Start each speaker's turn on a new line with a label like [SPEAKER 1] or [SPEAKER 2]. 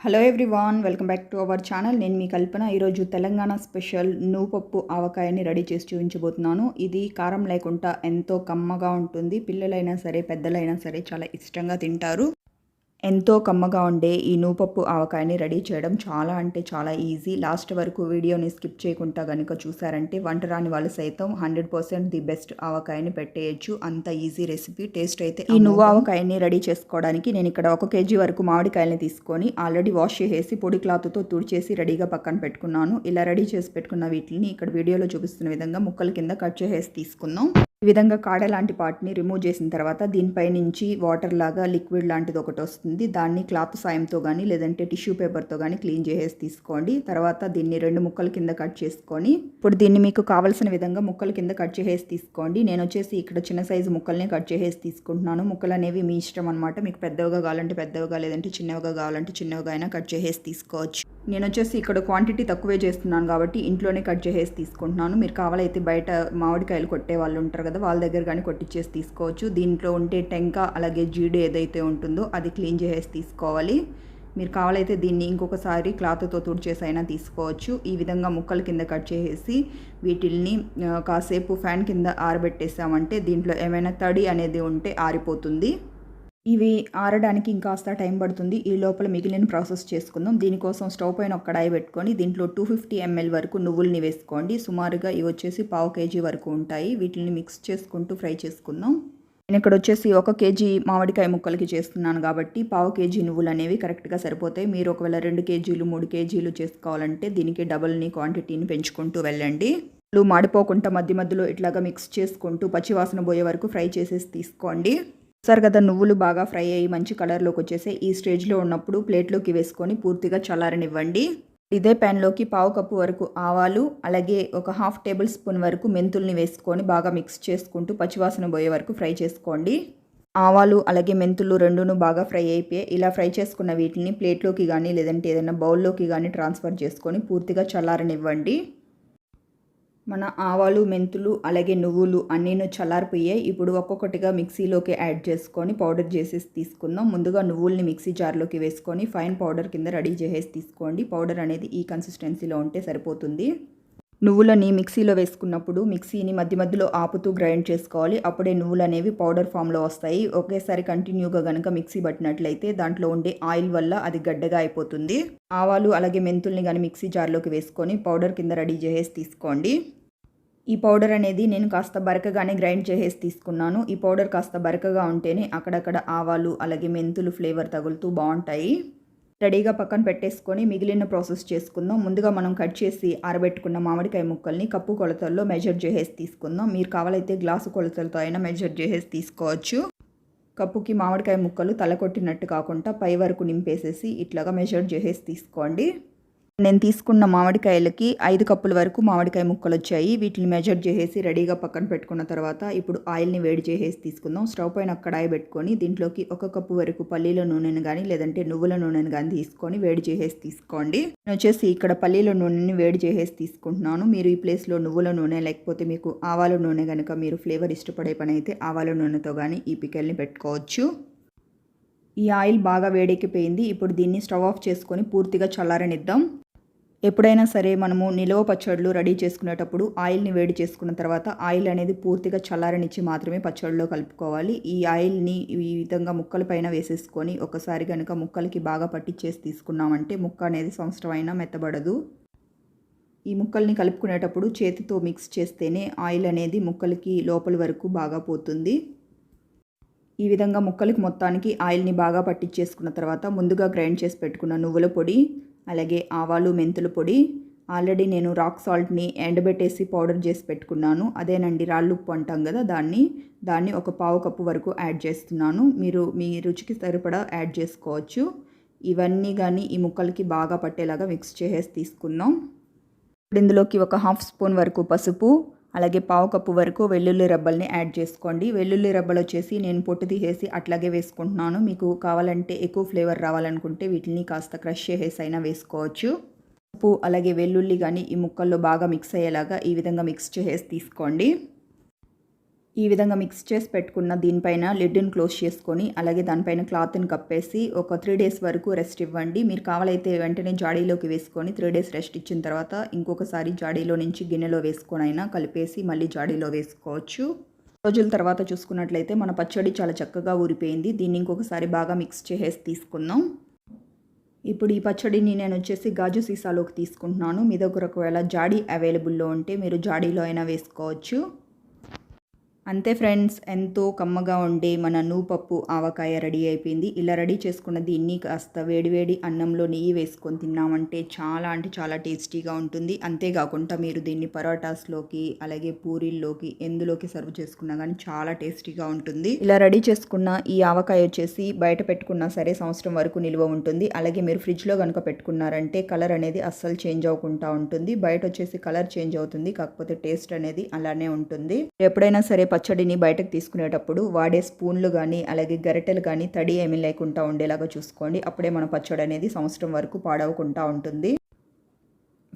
[SPEAKER 1] Hello everyone welcome back to our channel నేను మీ కల్పన. ఈరోజు తెలంగాణ స్పెషల్ నువ్వుపప్పు ఆవకాయని రెడీ చేసి చూపించబోతున్నాను. ఇది కారం లేకుండా ఎంతో కమ్మగా ఉంటుంది. పిల్లలైనా సరే పెద్దలైనా సరే చాలా ఇష్టంగా తింటారు. ఎంతో కమ్మగా ఉండే ఈ నూపప్పు ఆవకాయని రెడీ చేయడం చాలా అంటే చాలా ఈజీ. లాస్ట్ వరకు వీడియోని స్కిప్ చేయకుండా కనుక చూసారంటే వంట రాని వాళ్ళు సైతం హండ్రెడ్ పర్సెంట్ ది బెస్ట్ ఆవకాయని పెట్టేయచ్చు. అంత ఈజీ రెసిపీ. టేస్ట్ అయితే ఈ నువ్వు ఆవకాయని రెడీ చేసుకోవడానికి నేను ఇక్కడ ఒక కేజీ వరకు మామిడికాయలని తీసుకొని ఆల్రెడీ వాష్ చేసేసి పొడి క్లాత్తో తుడిచేసి రెడీగా పక్కన పెట్టుకున్నాను. ఇలా రెడీ చేసి పెట్టుకున్న వీటిని ఇక్కడ వీడియోలో చూపిస్తున్న విధంగా ముక్కల కింద కట్ చేసేసి తీసుకుందాం. ఈ విధంగా కాడ లాంటి పార్ట్ని రిమూవ్ చేసిన తర్వాత దీనిపై నుంచి వాటర్ లాగా లిక్విడ్ లాంటిది ఒకటి వస్తుంది. దాన్ని క్లాత్ సాయంతో కానీ లేదంటే టిష్యూ పేపర్తో కానీ క్లీన్ చేసేసి తీసుకోండి. తర్వాత దీన్ని రెండు ముక్కల కింద కట్ చేసుకొని ఇప్పుడు దీన్ని మీకు కావాల్సిన విధంగా ముక్కల కింద కట్ చేసేసి తీసుకోండి. నేను వచ్చేసి ఇక్కడ చిన్న సైజు ముక్కల్ని కట్ చేసేసి తీసుకుంటున్నాను. ముక్కలు అనేవి మీ ఇష్టం అనమాట మీకు పెద్దవిగా కావాలంటే పెద్దవిగా లేదంటే చిన్నవిగా కావాలంటే చిన్నవిగా అయినా కట్ చేసేసి తీసుకోవచ్చు. నేను వచ్చేసి ఇక్కడ క్వాంటిటీ తక్కువే చేస్తున్నాను కాబట్టి ఇంట్లోనే కట్ చేసేసి తీసుకుంటున్నాను. మీరు కావాలైతే బయట మామిడికాయలు కొట్టే వాళ్ళు ఉంటారు కదా వాళ్ళ దగ్గర కానీ కొట్టించేసి తీసుకోవచ్చు. దీంట్లో ఉంటే టెంక అలాగే జీడు ఏదైతే ఉంటుందో అది క్లీన్ చేసేసి తీసుకోవాలి. మీరు కావాలైతే దీన్ని ఇంకొకసారి క్లాత్తో తుడిచేసి అయినా తీసుకోవచ్చు. ఈ విధంగా ముక్కల కింద కట్ చేసేసి వీటిల్ని కాసేపు ఫ్యాన్ కింద ఆరబెట్టేసామంటే దీంట్లో ఏమైనా తడి అనేది ఉంటే ఆరిపోతుంది. ఇవి ఆరడానికి ఇంకాస్త టైం పడుతుంది. ఈ లోపల మిగిలిన ప్రాసెస్ చేసుకుందాం. దీనికోసం స్టవ్ పైన ఒక కడాయి పెట్టుకొని దీంట్లో టూ ఫిఫ్టీ ఎంఎల్ వరకు నువ్వుల్ని వేసుకోండి. సుమారుగా ఇవి వచ్చేసి పావు కేజీ వరకు ఉంటాయి. వీటిని మిక్స్ చేసుకుంటూ ఫ్రై చేసుకుందాం. నేను ఇక్కడ వచ్చేసి ఒక కేజీ మామిడికాయ ముక్కలకి చేస్తున్నాను కాబట్టి పావు కేజీ నువ్వులు అనేవి కరెక్ట్గా సరిపోతాయి. మీరు ఒకవేళ రెండు కేజీలు మూడు కేజీలు చేసుకోవాలంటే దీనికి డబల్ని క్వాంటిటీని పెంచుకుంటూ వెళ్ళండి. మాడిపోకుండా మధ్య మధ్యలో ఇట్లాగా మిక్స్ చేసుకుంటూ పచ్చివాసన పోయే వరకు ఫ్రై చేసేసి తీసుకోండి. సరే కదా నువ్వులు బాగా ఫ్రై అయ్యి మంచి కలర్లోకి వచ్చేసి ఈ స్టేజ్లో ఉన్నప్పుడు ప్లేట్లోకి వేసుకొని పూర్తిగా చల్లారనివ్వండి. ఇదే ప్యాన్లోకి పావు కప్పు వరకు ఆవాలు అలాగే ఒక హాఫ్ టేబుల్ స్పూన్ వరకు మెంతుల్ని వేసుకొని బాగా మిక్స్ చేసుకుంటూ పచ్చివాసన పోయే వరకు ఫ్రై చేసుకోండి. ఆవాలు అలాగే మెంతులు రెండును బాగా ఫ్రై అయిపోయి ఇలా ఫ్రై చేసుకున్న వీటిని ప్లేట్లోకి కానీ లేదంటే ఏదైనా బౌల్లోకి కానీ ట్రాన్స్ఫర్ చేసుకొని పూర్తిగా చల్లారనివ్వండి. మన ఆవాలు మెంతులు అలాగే నువ్వులు అన్నీను చల్లారిపోయాయి. ఇప్పుడు ఒక్కొక్కటిగా మిక్సీలోకి యాడ్ చేసుకొని పౌడర్ చేసేసి తీసుకుందాం. ముందుగా నువ్వుల్ని మిక్సీ జార్లోకి వేసుకొని ఫైన్ పౌడర్ కింద రెడీ చేసేసి తీసుకోండి. పౌడర్ అనేది ఈ కన్సిస్టెన్సీలో ఉంటే సరిపోతుంది. నువ్వులని మిక్సీలో వేసుకున్నప్పుడు మిక్సీని మధ్య మధ్యలో ఆపుతూ గ్రైండ్ చేసుకోవాలి. అప్పుడే నువ్వులు అనేవి పౌడర్ ఫామ్లో వస్తాయి. ఒకేసారి కంటిన్యూగా కనుక మిక్సీ పట్టినట్లయితే దాంట్లో ఉండే ఆయిల్ వల్ల అది గడ్డగా అయిపోతుంది. ఆవాలు అలాగే మెంతుల్ని కానీ మిక్సీ జార్లోకి వేసుకొని పౌడర్ కింద రెడీ చేసేసి తీసుకోండి. ఈ పౌడర్ అనేది నేను కాస్త బరకగానే గ్రైండ్ చేసేసి తీసుకున్నాను. ఈ పౌడర్ కాస్త బరకగా ఉంటేనే అక్కడక్కడ ఆవాలు అలాగే మెంతులు ఫ్లేవర్ తగులుతూ బాగుంటాయి. రెడీగా పక్కన పెట్టేసుకొని మిగిలిన ప్రాసెస్ చేసుకుందాం. ముందుగా మనం కట్ చేసి ఆరబెట్టుకున్న మామిడికాయ ముక్కల్ని కప్పు కొలతల్లో మెజర్ చేసేసి తీసుకుందాం. మీరు కావాలైతే గ్లాసు కొలతలతో అయినా మెజర్ చేసేసి తీసుకోవచ్చు. కప్పుకి మామిడికాయ ముక్కలు తలకొట్టినట్టు కాకుండా పై వరకు నింపేసేసి ఇట్లాగా మెజర్ చేసేసి తీసుకోండి. నేను తీసుకున్న మామిడికాయలకి ఐదు కప్పుల వరకు మామిడికాయ ముక్కలు వచ్చాయి వీటిని మెజర్ చేసేసి రెడీగా పక్కన పెట్టుకున్న తర్వాత ఇప్పుడు ఆయిల్ని వేడి చేసేసి తీసుకుందాం. స్టవ్ పైన కడాయి పెట్టుకొని దీంట్లోకి ఒక కప్పు వరకు పల్లీల నూనెను కానీ లేదంటే నువ్వుల నూనెను కానీ తీసుకొని వేడి చేసేసి తీసుకోండి. నేను వచ్చేసి ఇక్కడ పల్లీల నూనెని వేడి చేసేసి తీసుకుంటున్నాను. మీరు ఈ ప్లేస్లో నువ్వుల నూనె లేకపోతే మీకు ఆవాల నూనె కనుక మీరు ఫ్లేవర్ ఇష్టపడే పని అయితే ఆవాల నూనెతో కానీ ఈ పికెల్ని పెట్టుకోవచ్చు. ఈ ఆయిల్ బాగా వేడెక్కిపోయింది. ఇప్పుడు దీన్ని స్టవ్ ఆఫ్ చేసుకొని పూర్తిగా చల్లారనిద్దాం. ఎప్పుడైనా సరే మనము నిలవ పచ్చళ్ళు రెడీ చేసుకునేటప్పుడు ఆయిల్ని వేడి చేసుకున్న తర్వాత ఆయిల్ అనేది పూర్తిగా చల్లారనిచ్చి మాత్రమే పచ్చడిలో కలుపుకోవాలి. ఈ ఆయిల్ని ఈ విధంగా ముక్కల పైన వేసేసుకొని ఒకసారి కనుక ముక్కలకి బాగా పట్టించేసి తీసుకున్నామంటే ముక్క అనేది సంవత్సరం అయినా మెత్తబడదు. ఈ ముక్కల్ని కలుపుకునేటప్పుడు చేతితో మిక్స్ చేస్తేనే ఆయిల్ అనేది ముక్కలకి లోపల వరకు బాగా పోతుంది. ఈ విధంగా ముక్కలకి మొత్తానికి ఆయిల్ని బాగా పట్టించేసుకున్న తర్వాత ముందుగా గ్రైండ్ చేసి పెట్టుకున్న నువ్వుల పొడి అలాగే ఆవాలు మెంతుల పొడి. ఆల్రెడీ నేను రాక్ సాల్ట్ని ఎండబెట్టేసి పౌడర్ చేసి పెట్టుకున్నాను. అదేనండి రాళ్ళు ఉప్పు అంటాం కదా దాన్ని. దాన్ని ఒక పావు కప్పు వరకు యాడ్ చేస్తున్నాను. మీరు మీ రుచికి సరిపడా యాడ్ చేసుకోవచ్చు. ఇవన్నీ కానీ ఈ ముక్కలకి బాగా పట్టేలాగా మిక్స్ చేసేసి తీసుకుందాం. ఇప్పుడు ఇందులోకి ఒక హాఫ్ స్పూన్ వరకు పసుపు అలాగే పావు కప్పు వరకు వెల్లుల్లి రబ్బల్ని యాడ్ చేసుకోండి. వెల్లుల్లి రబ్బలు వచ్చేసి నేను పొట్టు తీసేసి అట్లాగే వేసుకుంటున్నాను. మీకు కావాలంటే ఎక్కువ ఫ్లేవర్ రావాలనుకుంటే వీటిని కాస్త క్రష్ చేసేసి అయినా వేసుకోవచ్చు. ఉప్పు అలాగే వెల్లుల్లి కానీ ఈ ముక్కల్లో బాగా మిక్స్ అయ్యేలాగా ఈ విధంగా మిక్స్ చేసేసి తీసుకోండి. ఈ విధంగా మిక్స్ చేసి పెట్టుకున్న దీనిపైన లిడ్ని క్లోజ్ చేసుకొని అలాగే దానిపైన క్లాత్ని కప్పేసి ఒక త్రీ డేస్ వరకు రెస్ట్ ఇవ్వండి. మీరు కావాలైతే వెంటనే జాడీలోకి వేసుకొని త్రీ డేస్ రెస్ట్ ఇచ్చిన తర్వాత ఇంకొకసారి జాడీలో నుంచి గిన్నెలో వేసుకొని అయినా కలిపేసి మళ్ళీ జాడీలో వేసుకోవచ్చు. రోజుల తర్వాత చూసుకున్నట్లయితే మన పచ్చడి చాలా చక్కగా ఊరిపోయింది. దీన్ని ఇంకొకసారి బాగా మిక్స్ చేసేసి తీసుకుందాం. ఇప్పుడు ఈ పచ్చడిని నేను వచ్చేసి గాజు సీసాలోకి తీసుకుంటున్నాను. మీ దగ్గర ఒకవేళ జాడీ అవైలబుల్లో ఉంటే మీరు జాడీలో అయినా వేసుకోవచ్చు. అంతే ఫ్రెండ్స్ ఎంతో కమ్మగా ఉండే మన నూపప్పు ఆవకాయ రెడీ అయిపోయింది. ఇలా రెడీ చేసుకున్న దీన్ని కాస్త వేడివేడి అన్నంలో నెయ్యి వేసుకొని తిన్నామంటే చాలా అంటే చాలా టేస్టీగా ఉంటుంది. అంతేకాకుండా మీరు దీన్ని పరోటాస్లోకి అలాగే పూరీల్లోకి ఎందులోకి సర్వ్ చేసుకున్నా కానీ చాలా టేస్టీగా ఉంటుంది. ఇలా రెడీ చేసుకున్న ఈ ఆవకాయ వచ్చేసి బయట పెట్టుకున్నా సరే సంవత్సరం వరకు నిల్వ ఉంటుంది. అలాగే మీరు ఫ్రిడ్జ్లో కనుక పెట్టుకున్నారంటే కలర్ అనేది అస్సలు చేంజ్ అవ్వకుండా ఉంటుంది. బయట వచ్చేసి కలర్ చేంజ్ అవుతుంది. కాకపోతే టేస్ట్ అనేది అలానే ఉంటుంది. ఎప్పుడైనా సరే పచ్చడిని బయటకు తీసుకునేటప్పుడు వాడే స్పూన్లు కానీ అలాగే గరిటెలు కానీ తడి ఏమీ లేకుండా ఉండేలాగా చూసుకోండి. అప్పుడే మన పచ్చడి అనేది సంవత్సరం వరకు పాడవకుండా ఉంటుంది.